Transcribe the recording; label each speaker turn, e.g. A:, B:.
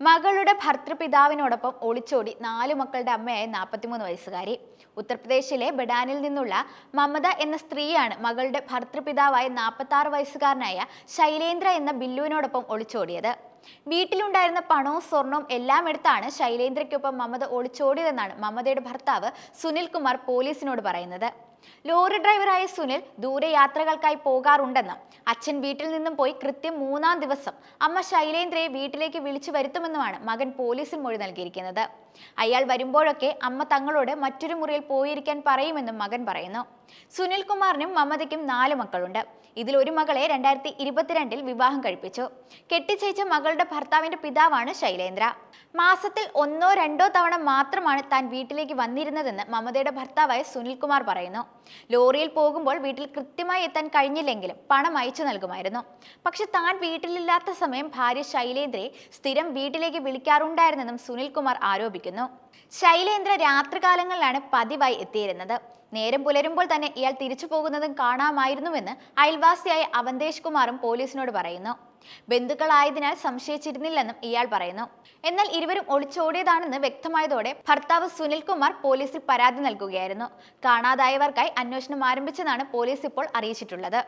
A: മകളുടെ ഭർത്തൃപിതാവിനോടൊപ്പം ഒളിച്ചോടി നാലു മക്കളുടെ അമ്മയായ നാൽപ്പത്തിമൂന്ന് വയസ്സുകാരി. ഉത്തർപ്രദേശിലെ ബഡാനിൽ നിന്നുള്ള മമത എന്ന സ്ത്രീയാണ് മകളുടെ ഭർത്തൃപിതാവായ നാൽപ്പത്തി വയസ്സുകാരനായ ശൈലേന്ദ്ര എന്ന ബില്ലുവിനോടൊപ്പം ഒളിച്ചോടിയത്. വീട്ടിലുണ്ടായിരുന്ന പണവും സ്വർണവും എല്ലാം എടുത്താണ് ശൈലേന്ദ്രയ്ക്കൊപ്പം മമത ഒളിച്ചോടിയതെന്നാണ് മമതയുടെ ഭർത്താവ് സുനിൽ കുമാർ പോലീസിനോട് പറയുന്നത്. ലോറി ഡ്രൈവറായ സുനിൽ ദൂരയാത്രകൾക്കായി പോകാറുണ്ടെന്നും. അച്ഛൻ വീട്ടിൽ നിന്നും പോയി കൃത്യം മൂന്നാം ദിവസം അമ്മ ശൈലേന്ദ്രയെ വീട്ടിലേക്ക് വിളിച്ചു വരുത്തുമെന്നുമാണ് മകൻ പോലീസിൽ മൊഴി നൽകിയിരിക്കുന്നത്. അയാൾ വരുമ്പോഴൊക്കെ അമ്മ തങ്ങളോട് മറ്റൊരു മുറിയിൽ പോയിരിക്കാൻ പറയുമെന്നും മകൻ പറയുന്നു. സുനിൽകുമാറിനും മമതയ്ക്കും നാല് മക്കളുണ്ട്. ഇതിൽ ഒരു മകളെ രണ്ടായിരത്തി ഇരുപത്തിരണ്ടിൽ വിവാഹം കഴിപ്പിച്ചു. കെട്ടിച്ചയച്ച മകളുടെ ഭർത്താവിന്റെ പിതാവാണ് ശൈലേന്ദ്ര. മാസത്തിൽ ഒന്നോ രണ്ടോ തവണ മാത്രമാണ് താൻ വീട്ടിലേക്ക് വന്നിരുന്നതെന്ന് മമതയുടെ ഭർത്താവായ സുനിൽകുമാർ പറയുന്നു. ലോറിയിൽ പോകുമ്പോൾ വീട്ടിൽ കൃത്യമായി എത്താൻ കഴിഞ്ഞില്ലെങ്കിലും പണം അയച്ചു നൽകുമായിരുന്നു. പക്ഷെ താൻ വീട്ടിലില്ലാത്ത സമയം ഭാര്യ ശൈലേന്ദ്രയെ സ്ഥിരം വീട്ടിലേക്ക് വിളിക്കാറുണ്ടായിരുന്നെന്നും സുനിൽകുമാർ ആരോപിക്കുന്നു. ശൈലേന്ദ്ര രാത്രികാലങ്ങളിലാണ് പതിവായി എത്തിയിരുന്നത്. നേരം പുലരുമ്പോൾ തന്നെ ഇയാൾ തിരിച്ചു പോകുന്നതും കാണാമായിരുന്നുവെന്ന് അയൽവാസിയായ അവന്തേഷ് കുമാറും പോലീസിനോട് പറയുന്നു. ബന്ധുക്കളായതിനാൽ സംശയിച്ചിരുന്നില്ലെന്നും ഇയാൾ പറയുന്നു. എന്നാൽ ഇരുവരും ഒളിച്ചോടിയതാണെന്ന് വ്യക്തമായതോടെ ഭർത്താവ് സുനിൽ കുമാർ പോലീസിൽ പരാതി നൽകുകയായിരുന്നു. കാണാതായവർക്കായി അന്വേഷണം ആരംഭിച്ചതാണ് പോലീസ് ഇപ്പോൾ അറിയിച്ചിട്ടുള്ളത്.